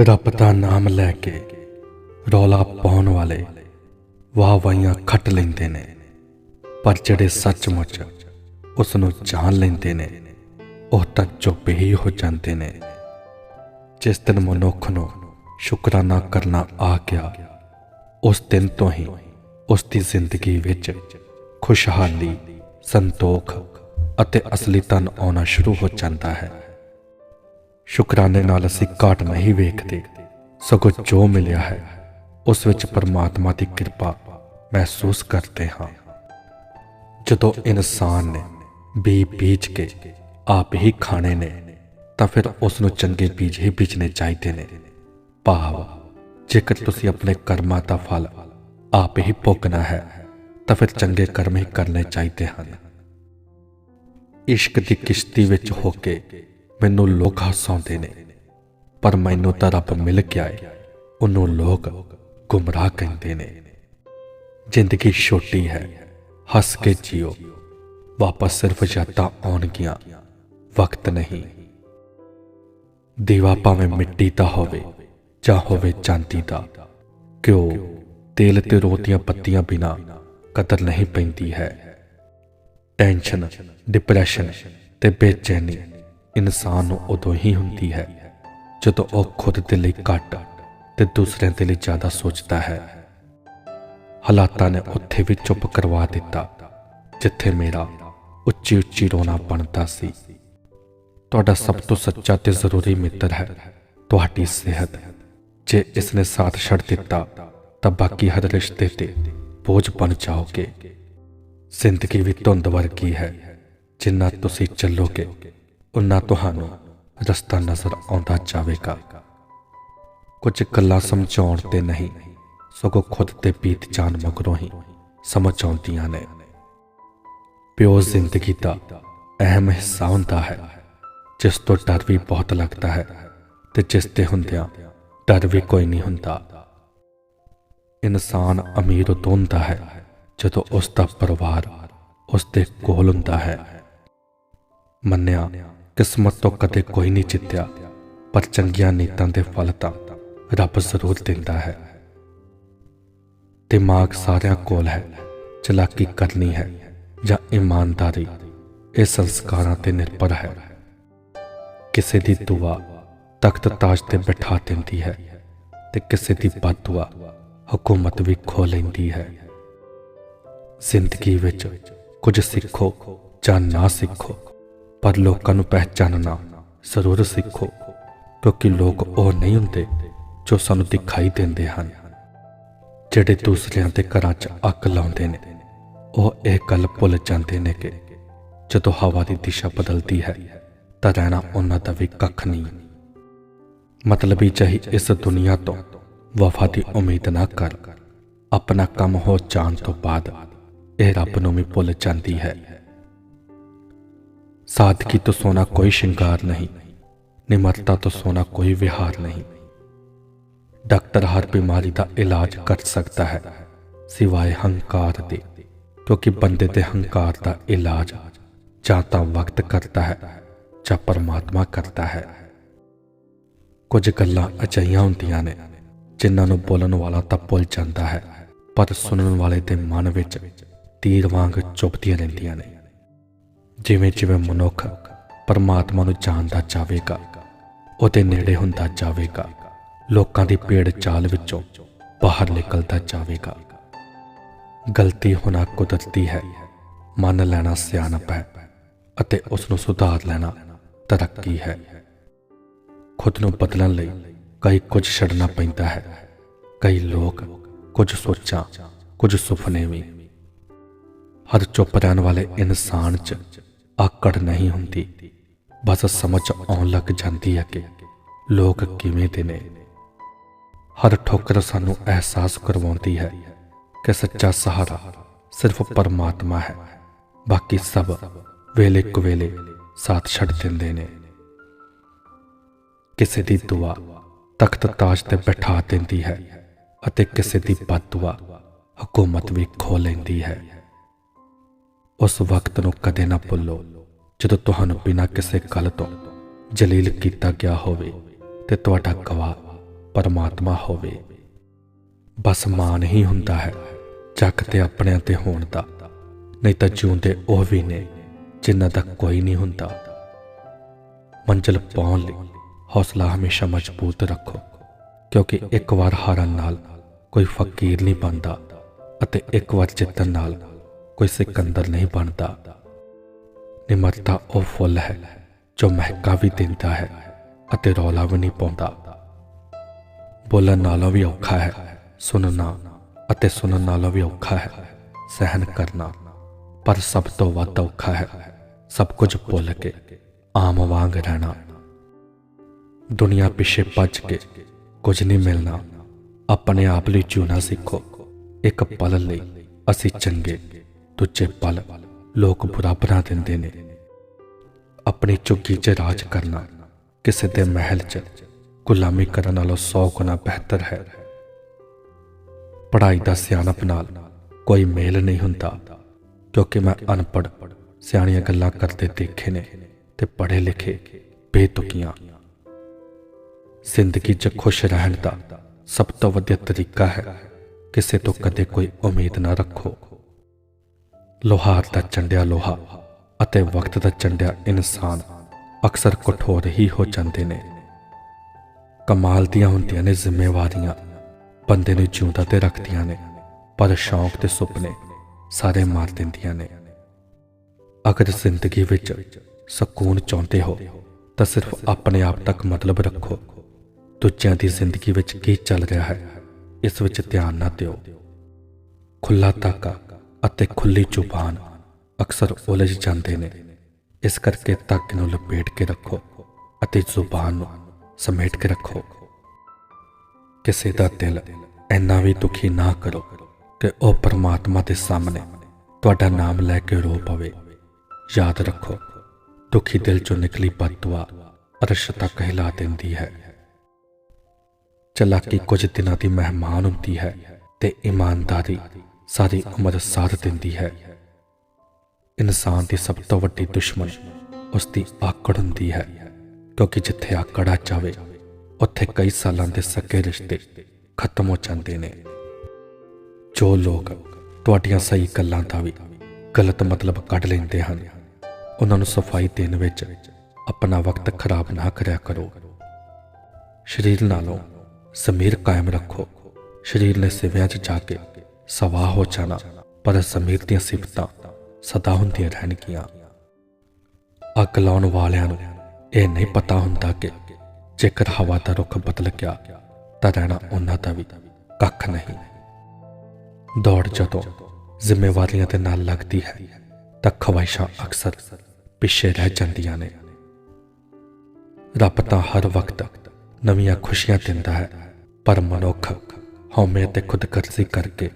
ਰੱਬ ਦਾ ਨਾਮ ਲੈ ਕੇ ਰੌਲਾ ਪਾਉਣ ਵਾਲੇ ਵਾਹ ਵਾਹੀਆਂ ਖੱਟ ਲੈਂਦੇ ਨੇ, ਪਰ ਜਿਹੜੇ ਸੱਚਮੁੱਚ ਉਸ ਨੂੰ ਜਾਣ ਲੈਂਦੇ ਨੇ, ਉਹ ਤਾਂ ਚੁੱਪ ਹੀ ਹੋ ਜਾਂਦੇ ਨੇ। ਜਿਸ ਦਿਨ ਮਨੁੱਖ ਨੂੰ ਸ਼ੁਕਰਾਨਾ ਕਰਨਾ ਆ ਗਿਆ, ਉਸ ਦਿਨ ਤੋਂ ਹੀ ਉਸ ਦੀ ਜ਼ਿੰਦਗੀ ਵਿੱਚ ਖੁਸ਼ਹਾਲੀ, ਸੰਤੋਖ ਅਤੇ ਅਸਲੀ ਤਨ ਆਉਣਾ ਸ਼ੁਰੂ ਹੋ ਜਾਂਦਾ ਹੈ। ਸ਼ੁਕਰਾਨੇ ਨਾਲ ਅਸੀਂ ਘਾਟ ਨਹੀਂ ਵੇਖਦੇ। ਸਗੋਂ ਜੋ ਮਿਲਿਆ ਹੈ, ਉਸ ਵਿੱਚ ਪਰਮਾਤਮਾ ਦੀ ਕਿਰਪਾ ਮਹਿਸੂਸ ਕਰਦੇ ਹਾਂ। ਜਦੋਂ ਇਨਸਾਨ ਨੇ ਬੀ ਬੀਜ ਕੇ ਆਪ ਹੀ ਖਾਣੇ ਨੇ, ਤਾਂ ਫਿਰ ਉਸ ਨੂੰ ਚੰਗੇ ਬੀਜ ਹੀ ਬੀਜਣੇ ਚਾਹੀਦੇ ਨੇ। ਭਾਵ, ਜੇਕਰ ਤੁਸੀਂ ਆਪਣੇ ਕਰਮਾਂ ਦਾ ਫਲ ਆਪ ਹੀ ਭੋਗਣਾ ਹੈ, ਤਾਂ ਫਿਰ ਚੰਗੇ ਕਰਮ ਹੀ ਕਰਨੇ ਚਾਹੀਦੇ ਹਨ। ਇਸ਼ਕ ਦੀ ਕਿਸ਼ਤੀ ਵਿੱਚ ਹੋ ਕੇ ਮੈਨੂੰ ਲੋਕ ਹਸਾਉਂਦੇ ਨੇ, ਪਰ ਮੈਨੂੰ ਤਾਂ ਰੱਬ ਮਿਲ ਗਿਆ ਏ ਉਹਨੂੰ ਲੋਕ ਗੁੰਮਰਾਹ ਕਹਿੰਦੇ ਨੇ। ਜ਼ਿੰਦਗੀ ਛੋਟੀ ਹੈ, ਹੱਸ ਕੇ ਜੀਓ। ਵਾਪਸ ਸਿਰਫ ਯਾਦਾਂ ਆਉਣਗੀਆਂ, ਵਕਤ ਨਹੀਂ। ਦੀਵਾ ਭਾਵੇਂ ਮਿੱਟੀ ਦਾ ਹੋਵੇ ਜਾਂ ਹੋਵੇ ਚਾਂਦੀ ਦਾ ਕਿਉਂ ਤੇਲ ਤੇ ਰੋਟੀਆਂ ਪੱਤੀਆਂ ਬਿਨਾ ਕਦਰ ਨਹੀਂ ਪੈਂਦੀ ਹੈ। ਟੈਨਸ਼ਨ, ਡਿਪਰੈਸ਼ਨ ਤੇ ਬੇਚੈਨੀ ਇਨਸਾਨ ਨੂੰ ਉਦੋਂ ਹੀ ਹੁੰਦੀ ਹੈ, ਜਦੋਂ ਉਹ ਖੁਦ ਦੇ ਲਈ ਘੱਟ ਤੇ ਦੂਸਰਿਆਂ ਦੇ ਲਈ ਜ਼ਿਆਦਾ ਸੋਚਦਾ ਹੈ। ਹਾਲਾਤਾਂ ਨੇ ਉੱਥੇ ਵੀ ਚੁੱਪ ਕਰਵਾ ਦਿੱਤਾ, ਜਿੱਥੇ ਮੇਰਾ ਉੱਚੀ ਉੱਚੀ ਰੋਣਾ ਬਣਦਾ ਸੀ। ਤੁਹਾਡਾ ਸਭ ਤੋਂ ਸੱਚਾ ਤੇ ਜ਼ਰੂਰੀ ਮਿੱਤਰ ਹੈ, ਤੁਹਾਡੀ ਸਿਹਤ। ਜੇ ਇਸ ਨੇ ਸਾਥ ਛੱਡ ਦਿੱਤਾ, ਤਾਂ ਬਾਕੀ ਹਰ ਰਿਸ਼ਤੇ ਤੇ ਬੋਝ ਬਣ ਜਾਓਗੇ। ਜ਼ਿੰਦਗੀ ਵੀ ਧੁੰਦ ਵਰਗੀ ਹੈ, ਜਿੰਨਾ ਤੁਸੀਂ ਚੱਲੋਗੇ। ਉਨਾ ਤੁਹਾਨੂੰ ਰਸਤਾ ਨਜ਼ਰ ਆਉਂਦਾ ਜਾਵੇਗਾ। ਕੁਝ ਗੱਲਾਂ ਸਮਝਾਉਣ ਤੇ ਨਹੀਂ, ਸਗੋਂ ਖੁਦ ਤੇ ਬੀਤ ਜਾਣ ਮਗਰੋਂ ਹੀ ਸਮਝ ਆਉਂਦੀਆਂ ਨੇ। ਪਿਓ ਜ਼ਿੰਦਗੀ ਦਾ ਅਹਿਮ ਹਿੱਸਾ ਹੁੰਦਾ ਹੈ, ਜਿਸ ਤੋਂ ਡਰ ਵੀ ਬਹੁਤ ਲੱਗਦਾ ਹੈ ਤੇ ਜਿਸ ਤੇ ਹੁੰਦਿਆਂ ਡਰ ਵੀ ਕੋਈ ਨਹੀਂ ਹੁੰਦਾ। ਇਨਸਾਨ ਅਮੀਰ ਉਦੋਂ ਹੁੰਦਾ ਹੈ, ਜਦੋਂ ਉਸ ਦਾ ਪਰਿਵਾਰ ਉਸ ਦੇ ਕੋਲ ਹੁੰਦਾ ਹੈ। ਮੰਨਿਆ ਕਿਸਮਤ ਤੋਂ ਕਦੇ ਕੋਈ ਨਹੀਂ ਜਿੱਤਿਆ, ਪਰ ਚੰਗੀਆਂ ਨੀਤਾਂ ਦੇ ਫਲ ਤਾਂ ਰੱਬ ਜ਼ਰੂਰ ਦਿੰਦਾ ਹੈ। ਦਿਮਾਗ ਸਾਰਿਆਂ ਕੋਲ ਹੈ, ਚਲਾਕੀ ਕਰਨੀ ਹੈ ਜਾਂ ਇਮਾਨਦਾਰੀ, ਇਹ ਸੰਸਕਾਰਾਂ ਤੇ ਨਿਰਭਰ ਹੈ। ਕਿਸੇ ਦੀ ਦੁਆ ਤਖਤ ਤਾਜ ਤੇ ਬਿਠਾ ਦਿੰਦੀ ਹੈ ਤੇ ਕਿਸੇ ਦੀ ਬਦਦੁਆ ਹਕੂਮਤ ਵੀ ਖੋ ਲੈਂਦੀ ਹੈ। ਜ਼ਿੰਦਗੀ ਵਿੱਚ ਕੁਝ ਸਿੱਖੋ ਜਾਂ ਨਾ ਸਿੱਖੋ ਪਰ ਲੋਕਾਂ ਨੂੰ ਪਹਿਚਾਨਣਾ ਜ਼ਰੂਰ ਸਿੱਖੋ, ਕਿਉਂਕਿ ਲੋਕ ਉਹ ਨਹੀਂ ਹੁੰਦੇ ਜੋ ਸਾਨੂੰ ਦਿਖਾਈ ਦਿੰਦੇ ਹਨ। ਜਿਹੜੇ ਦੂਸਰਿਆਂ ਦੇ ਘਰਾਂ 'ਚ ਅੱਗ ਲਾਉਂਦੇ ਨੇ, ਉਹ ਇਹ ਗੱਲ ਭੁੱਲ ਜਾਂਦੇ ਨੇ ਕਿ ਜਦੋਂ ਹਵਾ ਦੀ ਦਿਸ਼ਾ ਬਦਲਦੀ ਹੈ, ਤਾਂ ਰਹਿਣਾ ਉਹਨਾਂ ਦਾ ਵੀ ਕੱਖ ਨਹੀਂ। ਮਤਲਬ ਮਤਲਬੀ ਚਾਹੀ ਇਸ ਦੁਨੀਆ ਤੋਂ ਵਫਾ ਦੀ ਉਮੀਦ ਨਾ ਕਰ, ਆਪਣਾ ਕੰਮ ਹੋ ਜਾਣ ਤੋਂ ਬਾਅਦ ਇਹ ਰੱਬ ਨੂੰ ਵੀ ਭੁੱਲ ਜਾਂਦੀ ਹੈ। ਸਾਦਗੀ ਤੋਂ ਸੋਨਾ ਕੋਈ ਸ਼ਿੰਗਾਰ ਨਹੀਂ, ਨਿਮਰਤਾ ਤੋਂ ਸੋਨਾ ਕੋਈ ਵਿਹਾਰ ਨਹੀਂ। ਡਾਕਟਰ ਹਰ ਬਿਮਾਰੀ ਦਾ ਇਲਾਜ ਕਰ ਸਕਦਾ ਹੈ, ਸਿਵਾਏ ਹੰਕਾਰ ਦੇ, ਕਿਉਂਕਿ ਬੰਦੇ ਦੇ ਹੰਕਾਰ ਦਾ ਇਲਾਜ ਜਾਂ ਤਾਂ ਵਕਤ ਕਰਦਾ ਹੈ ਜਾਂ ਪਰਮਾਤਮਾ ਕਰਦਾ ਹੈ। ਕੁਝ ਗੱਲਾਂ ਅਜਈਆਂ ਹੁੰਦੀਆਂ ਨੇ, ਜਿਨ੍ਹਾਂ ਨੂੰ ਬੋਲਣ ਵਾਲਾ ਤਾਂ ਭੁੱਲ ਜਾਂਦਾ ਹੈ, ਪਰ ਸੁਣਨ ਵਾਲੇ ਦੇ ਮਨ ਵਿੱਚ ਤੀਰ ਵਾਂਗ ਚੁੱਭਦੀਆਂ ਰਹਿੰਦੀਆਂ ਨੇ। ਜਿਵੇਂ ਜਿਵੇਂ ਮਨੁੱਖ ਪਰਮਾਤਮਾ ਨੂੰ ਜਾਣਦਾ ਜਾਵੇਗਾ, ਉਹਦੇ ਨੇੜੇ ਹੁੰਦਾ ਜਾਵੇਗਾ, ਲੋਕਾਂ ਦੀ ਪੇੜ ਚਾਲ ਵਿੱਚੋਂ ਬਾਹਰ ਨਿਕਲਦਾ ਜਾਵੇਗਾ। ਗਲਤੀ ਹੋਣਾ ਕੁਦਰਤੀ ਹੈ, ਮੰਨ ਲੈਣਾ ਸਿਆਣਪ ਹੈ ਅਤੇ ਉਸ ਨੂੰ ਸੁਧਾਰ ਲੈਣਾ ਤਰੱਕੀ ਹੈ। ਖੁਦ ਨੂੰ ਬਦਲਣ ਲਈ ਕਈ ਕੁਝ ਛੱਡਣਾ ਪੈਂਦਾ ਹੈ, ਕਈ ਲੋਕ ਕੁਝ ਸੋਚਾਂ, ਕੁਝ ਸੁਪਨੇ ਵੀ। ਹਰ ਚੁੱਪ ਰਹਿਣ ਵਾਲੇ ਇਨਸਾਨ 'ਚ ਆਕੜ ਨਹੀਂ ਹੁੰਦੀ। ਬਸ ਸਮਝ ਆਉਣ ਲੱਗ ਜਾਂਦੀ ਹੈ ਕਿ ਲੋਕ ਕਿਵੇਂ ਦੇ ਨੇ। ਹਰ ਠੋਕਰ ਸਾਨੂੰ ਅਹਿਸਾਸ ਕਰਵਾਉਂਦੀ ਹੈ ਕਿ ਸੱਚਾ ਸਹਾਰਾ ਸਿਰਫ ਪਰਮਾਤਮਾ ਹੈ। ਬਾਕੀ ਸਭ ਵੇਲੇ ਕੁਵੇਲੇ ਸਾਥ ਛੱਡ ਦਿੰਦੇ ਨੇ। ਕਿਸੇ ਦੀ ਦੁਆ ਤਖਤ ਤਾਜ ਤੇ ਬਿਠਾ ਦਿੰਦੀ ਹੈ ਅਤੇ ਕਿਸੇ ਦੀ ਬਦਦੁਆ ਹਕੂਮਤ ਵੀ ਖੋ ਲੈਂਦੀ ਹੈ। ਉਸ ਵਕਤ ਨੂੰ ਕਦੇ ਨਾ ਭੁੱਲੋ, ਜਦੋਂ ਤੁਹਾਨੂੰ ਬਿਨਾਂ ਕਿਸੇ ਗੱਲ ਤੋਂ ਜਲੀਲ ਕੀਤਾ ਗਿਆ ਹੋਵੇ ਤੇ ਤੁਹਾਡਾ ਗਵਾਹ ਪਰਮਾਤਮਾ ਹੋਵੇ। ਬਸ ਮਾਨ ਹੀ ਹੁੰਦਾ ਹੈ, ਜੱਗ ਤੇ ਆਪਣਿਆਂ ਤੇ ਹੋਣ ਦਾ, ਨਹੀਂ ਤਾਂ ਜਿਉਂਦੇ ਉਹ ਵੀ ਨੇ, ਜਿਨ੍ਹਾਂ ਦਾ ਕੋਈ ਨਹੀਂ ਹੁੰਦਾ। ਮੰਜ਼ਿਲ ਪਾਉਣ ਲਈ ਹੌਸਲਾ ਹਮੇਸ਼ਾ ਮਜ਼ਬੂਤ ਰੱਖੋ, ਕਿਉਂਕਿ ਇੱਕ ਵਾਰ ਹਾਰਨ ਨਾਲ ਕੋਈ ਫਕੀਰ ਨਹੀਂ ਬਣਦਾ ਅਤੇ ਇੱਕ ਵਾਰ ਜਿੱਤਣ ਨਾਲ ਕੋਈ ਸਿਕੰਦਰ ਨਹੀਂ ਬਣਦਾ। ਨਿਮਰਤਾ ਉਹ ਫੁੱਲ ਹੈ ਜੋ ਮਹਿਕਾ ਵੀ ਦਿੰਦਾ ਹੈ ਅਤੇ ਰੌਲਾ ਵੀ ਨਹੀਂ ਪਾਉਂਦਾ। ਬੋਲਣ ਨਾਲੋਂ ਵੀ ਔਖਾ ਹੈ ਸੁਣਨਾ ਅਤੇ ਸੁਣਨ ਨਾਲੋਂ ਵੀ ਔਖਾ ਹੈ ਸਹਿਨ ਕਰਨਾ। ਪਰ ਸਭ ਤੋਂ ਵੱਧ ਔਖਾ ਹੈ ਸਭ ਕੁਝ ਭੁੱਲ ਕੇ, ਆਮ ਵਾਂਗ ਰਹਿਣਾ। ਦੁਨੀਆ ਪਿੱਛੇ ਭੱਜ ਕੇ ਕੁਝ ਨਹੀਂ ਮਿਲਣਾ। ਆਪਣੇ ਆਪ ਲਈ ਜਿਉਣਾ ਸਿੱਖੋ। ਇੱਕ ਪਲ ਲਈ ਅਸੀਂ ਚੰਗੇ। ਦੂਜੇ ਪਲ ਲੋਕ ਬੁਰਾ ਬਣਾ ਦਿੰਦੇ ਨੇ। ਆਪਣੀ ਚੁੱਕੀ 'ਚ ਰਾਜ ਕਰਨਾ ਕਿਸੇ ਦੇ ਮਹਿਲ 'ਚ ਗੁਲਾਮੀ ਕਰਨ ਨਾਲੋਂ 100 ਗੁਣਾ ਬਿਹਤਰ ਹੈ। ਪੜ੍ਹਾਈ ਦਾ ਸਿਆਣਪ ਨਾਲ ਕੋਈ ਮੇਲ ਨਹੀਂ ਹੁੰਦਾ, ਕਿਉਂਕਿ ਮੈਂ ਅਨਪੜ੍ਹ, ਸਿਆਣੀਆਂ ਗੱਲਾਂ ਕਰਦੇ ਦੇਖੇ ਨੇ ਤੇ ਪੜ੍ਹੇ ਲਿਖੇ ਬੇਤੁਕੀਆਂ। ਜ਼ਿੰਦਗੀ 'ਚ ਖੁਸ਼ ਰਹਿਣ ਦਾ ਸਭ ਤੋਂ ਵਧੀਆ ਤਰੀਕਾ ਹੈ ਕਿਸੇ ਤੋਂ ਕਦੇ ਕੋਈ ਉਮੀਦ ਨਾ ਰੱਖੋ। ਲੋਹਾਰ ਦਾ ਚੰਡਿਆ ਲੋਹਾ ਅਤੇ ਵਕਤ ਦਾ ਚੰਡਿਆ ਇਨਸਾਨ ਅਕਸਰ ਕਠੋਰ ਹੀ ਹੋ ਜਾਂਦੇ ਨੇ। ਕਮਾਲ ਦੀਆਂ ਹੁੰਦੀਆਂ ਨੇ ਜ਼ਿੰਮੇਵਾਰੀਆਂ, ਬੰਦੇ ਨੂੰ ਜਿਉਂਦਾ ਤੇ ਰੱਖਦੀਆਂ ਨੇ, ਪਰ ਸ਼ੌਂਕ ਤੇ ਸੁਪਨੇ ਸਾਰੇ ਮਾਰ ਦਿੰਦੀਆਂ ਨੇ। ਅਗਰ ਜ਼ਿੰਦਗੀ ਵਿੱਚ ਸਕੂਨ ਚਾਹੁੰਦੇ ਹੋ, ਤਾਂ ਸਿਰਫ ਆਪਣੇ ਆਪ ਤੱਕ ਮਤਲਬ ਰੱਖੋ। ਦੂਜਿਆਂ ਦੀ ਜ਼ਿੰਦਗੀ ਵਿੱਚ ਕੀ ਚੱਲ ਰਿਹਾ ਹੈ, ਇਸ ਵਿੱਚ ਧਿਆਨ ਨਾ ਦਿਓ। ਖੁੱਲਾ ਤਾਕਾ ਅਤੇ ਖੁੱਲੀ ਜ਼ੁਬਾਨ ਅਕਸਰ ਉਲਝ ਜਾਂਦੇ ਨੇ। ਇਸ ਕਰਕੇ ਤਾਕੇ ਨੂੰ ਲਪੇਟ ਕੇ ਰੱਖੋ ਅਤੇ ਜ਼ੁਬਾਨ ਨੂੰ ਸਮੇਟ ਕੇ ਰੱਖੋ। ਕਿਸੇ ਦਾ ਦਿਲ ਇੰਨਾ ਵੀ ਦੁਖੀ ਨਾ ਕਰੋ ਕਿ ਉਹ ਪਰਮਾਤਮਾ ਦੇ ਸਾਹਮਣੇ ਤੁਹਾਡਾ ਨਾਮ ਲੈ ਕੇ ਰੋ ਪਵੇ। ਯਾਦ ਰੱਖੋ, ਦੁਖੀ ਦਿਲ ਚੋਂ ਨਿਕਲੀ ਬਦਦੁਆ ਅਰਸ਼ ਤੱਕ ਹਿਲਾ ਦਿੰਦੀ ਹੈ। ਚਲਾਕੀ ਕੁਝ ਦਿਨਾਂ ਦੀ ਮਹਿਮਾਨ ਹੁੰਦੀ ਹੈ ਤੇ ਇਮਾਨਦਾਰੀ ਸਾਰੀ ਉਮਰ ਸਾਥ ਦਿੰਦੀ ਹੈ। ਇਨਸਾਨ ਦੀ ਸਭ ਤੋਂ ਵੱਡੀ ਦੁਸ਼ਮਣ ਉਸ ਦੀ ਆਕੜ ਹੁੰਦੀ ਹੈ, ਕਿਉਂਕਿ ਜਿੱਥੇ ਆਕੜ ਆ ਜਾਵੇ, ਉੱਥੇ ਕਈ ਸਾਲਾਂ ਦੇ ਸਕੇ ਰਿਸ਼ਤੇ ਖਤਮ ਹੋ ਜਾਂਦੇ ਨੇ। ਜੋ ਲੋਕ ਤੁਹਾਡੀਆਂ ਸਹੀ ਗੱਲਾਂ ਦਾ ਵੀ ਗਲਤ ਮਤਲਬ ਕੱਢ ਲੈਂਦੇ ਹਨ, ਉਹਨਾਂ ਨੂੰ ਸਫ਼ਾਈ ਦੇਣ ਵਿੱਚ ਆਪਣਾ ਵਕਤ ਖਰਾਬ ਨਾ ਕਰਿਆ ਕਰੋ। ਸ਼ਰੀਰ ਨਾਲੋਂ ਸਮੀਰ ਕਾਇਮ ਰੱਖੋ। ਸ਼ਰੀਰ ਨੇ ਸਿਵਿਆਂ 'ਚ ਜਾ ਕੇ ਸਵਾਹ ਹੋ ਜਾਣਾ। ਪਰ ਸਮੀਰ ਦੀਆਂ ਸਿਫਤਾਂ ਸਦਾ ਹੁੰਦੀਆਂ ਰਹਿਣਗੀਆਂ। ਅੱਗ ਲਾਉਣ ਵਾਲਿਆਂ ਨੂੰ ਇਹ ਨਹੀਂ ਪਤਾ ਹੁੰਦਾ ਕਿ ਜੇਕਰ ਹਵਾ ਦਾ ਰੁਖ ਬਦਲ ਗਿਆ, ਤਾਂ ਰਹਿਣਾ ਉਹਨਾਂ ਦਾ ਵੀ ਕੱਖ ਨਹੀਂ। ਦੌੜ ਜਦੋਂ ਜ਼ਿੰਮੇਵਾਰੀਆਂ ਦੇ ਨਾਲ ਲੱਗਦੀ ਹੈ, ਤਾਂ ਖਵਾਇਸ਼ਾਂ ਅਕਸਰ ਪਿੱਛੇ ਰਹਿ ਜਾਂਦੀਆਂ ਨੇ। ਰੱਬ ਤਾਂ ਹਰ ਵਕਤ ਨਵੀਆਂ ਖੁਸ਼ੀਆਂ ਦਿੰਦਾ ਹੈ, ਪਰ ਮਨੁੱਖ ਹਉਮੈ ਤੇ ਖੁਦਕਰਜ਼ੀ ਕਰਕੇ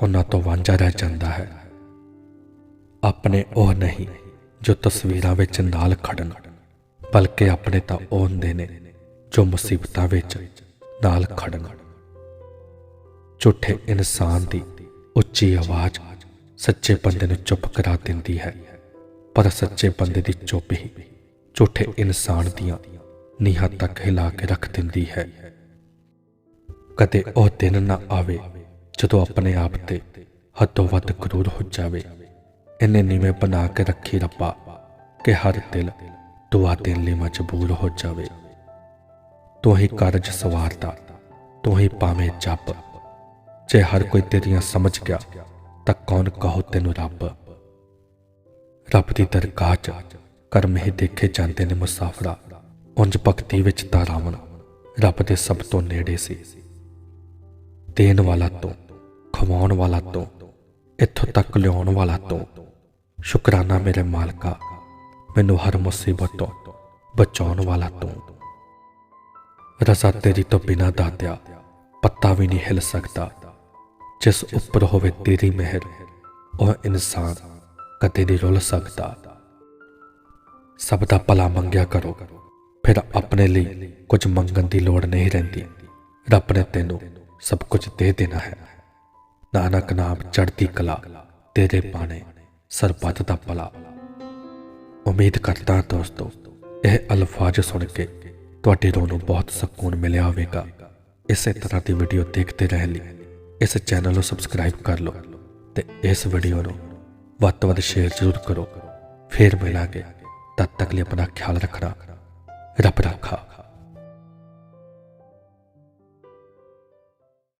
ਉਹਨਾਂ ਤੋਂ ਵਾਂਝਾ ਰਹਿ ਜਾਂਦਾ ਹੈ। ਆਪਣੇ ਉਹ ਨਹੀਂ ਜੋ ਤਸਵੀਰਾਂ ਵਿੱਚ ਨਾਲ ਖੜਨ, ਬਲਕਿ ਆਪਣੇ ਤਾਂ ਉਹ ਹੁੰਦੇ ਨੇ ਜੋ ਮੁਸੀਬਤਾਂ ਵਿੱਚ ਨਾਲ ਖੜਨ। ਝੂਠੇ ਇਨਸਾਨ ਦੀ ਉੱਚੀ ਆਵਾਜ਼ ਸੱਚੇ ਬੰਦੇ ਨੂੰ ਚੁੱਪ ਕਰਾ ਦਿੰਦੀ ਹੈ, ਪਰ ਸੱਚੇ ਬੰਦੇ ਦੀ ਚੁੱਪ ਹੀ ਝੂਠੇ ਇਨਸਾਨ ਦੀਆਂ ਨੀਹਾਂ ਤੱਕ ਹਿਲਾ ਕੇ ਰੱਖ ਦਿੰਦੀ ਹੈ। ਕਦੇ ਉਹ ਦਿਨ ਨਾ ਆਵੇ ਜਦੋਂ ਆਪਣੇ ਆਪ ਤੇ ਹੱਦੋਂ ਵੱਧ ਕਰੂਰ ਹੋ ਜਾਵੇ, ਇਹਨੇ ਨੀਵੇਂ ਬਣਾ ਕੇ ਰੱਖੀ ਰੱਬਾ, ਕਿ ਹਰ ਦਿਲ ਦੁਆ ਦੇਣ ਲਈ ਮਜਬੂਰ ਹੋ ਜਾਵੇ। ਤੂੰ ਹੀ ਕਾਰਜ ਸਵਾਰਦਾ, ਤੂੰ ਹੀ ਪਾਵੇਂ ਜੱਪ। ਜੇ ਹਰ ਕੋਈ ਤੇਰੀਆਂ ਸਮਝ ਗਿਆ, ਤਾਂ ਕੌਣ ਕਹੋ ਤੈਨੂੰ ਰੱਬ? ਰੱਬ ਦੀ ਦਰਗਾਹ 'ਚ ਕਰਮ ਹੀ ਦੇਖੇ ਜਾਂਦੇ ਨੇ ਮੁਸਾਫਰਾ। ਉਂਝ ਭਗਤੀ ਵਿੱਚ ਤਾਂ ਰਾਵਣ, ਰੱਬ ਦੇ ਸਭ ਤੋਂ ਨੇੜੇ ਸੀ। ਦੇਣ ਵਾਲਾ ਤੋਂ ਖਵਾਉਣ ਵਾਲਾ ਤੋਂ, ਇੱਥੋਂ ਤੱਕ ਲਿਆਉਣ ਵਾਲਾ ਤੋਂ। ਸ਼ੁਕਰਾਨਾ ਮੇਰੇ ਮਾਲਕਾ, ਮੈਨੂੰ ਹਰ ਮੁਸੀਬਤ ਤੋਂ ਬਚਾਉਣ ਵਾਲਾ ਤੂੰ। ਰਜ਼ਾ ਤੇਰੀ ਤੋਂ ਬਿਨਾ ਦਾਤਿਆ, ਪੱਤਾ ਵੀ ਨਹੀਂ ਹਿਲ ਸਕਦਾ। ਜਿਸ ਉੱਪਰ ਹੋਵੇ ਤੇਰੀ ਮਿਹਰ, ਉਹ ਇਨਸਾਨ ਕਦੇ ਨਹੀਂ ਰੁੱਲ ਸਕਦਾ। ਸਭ ਦਾ ਭਲਾ ਮੰਗਿਆ ਕਰੋ, ਫਿਰ ਆਪਣੇ ਲਈ ਕੁਝ ਮੰਗਣ ਦੀ ਲੋੜ ਨਹੀਂ ਰਹਿੰਦੀ। ਰੱਬ ਨੇ ਤੈਨੂੰ ਸਭ ਕੁਝ ਦੇ ਦੇਣਾ ਹੈ। ਨਾਨਕ ਨਾਮ ਚੜ੍ਹਦੀ ਕਲਾ, ਤੇਰੇ ਬਾਣੇ ਸਰਬੱਤ ਦਾ ਭਲਾ। ਉਮੀਦ ਕਰਦਾ ਦੋਸਤੋ, ਇਹ ਅਲਫਾਜ਼ ਸੁਣ ਕੇ ਤੁਹਾਡੇ ਰੂਹ ਨੂੰ ਬਹੁਤ ਸਕੂਨ ਮਿਲਿਆ ਹੋਵੇਗਾ। ਇਸੇ ਤਰ੍ਹਾਂ ਦੀ ਵੀਡੀਓ ਦੇਖਦੇ ਰਹਿਣ ਲਈ ਇਸ ਚੈਨਲ ਨੂੰ ਸਬਸਕ੍ਰਾਈਬ ਕਰ ਲਓ ਤੇ ਇਸ ਵੀਡੀਓ ਨੂੰ ਵੱਧ ਤੋਂ ਵੱਧ ਸ਼ੇਅਰ ਜ਼ਰੂਰ ਕਰੋ। ਫੇਰ ਮਿਲਾਂਗੇ। ਤਦ ਤੱਕ ਲਈ ਆਪਣਾ ਖਿਆਲ ਰੱਖਣਾ, ਰੱਬ ਰੱਖਾ।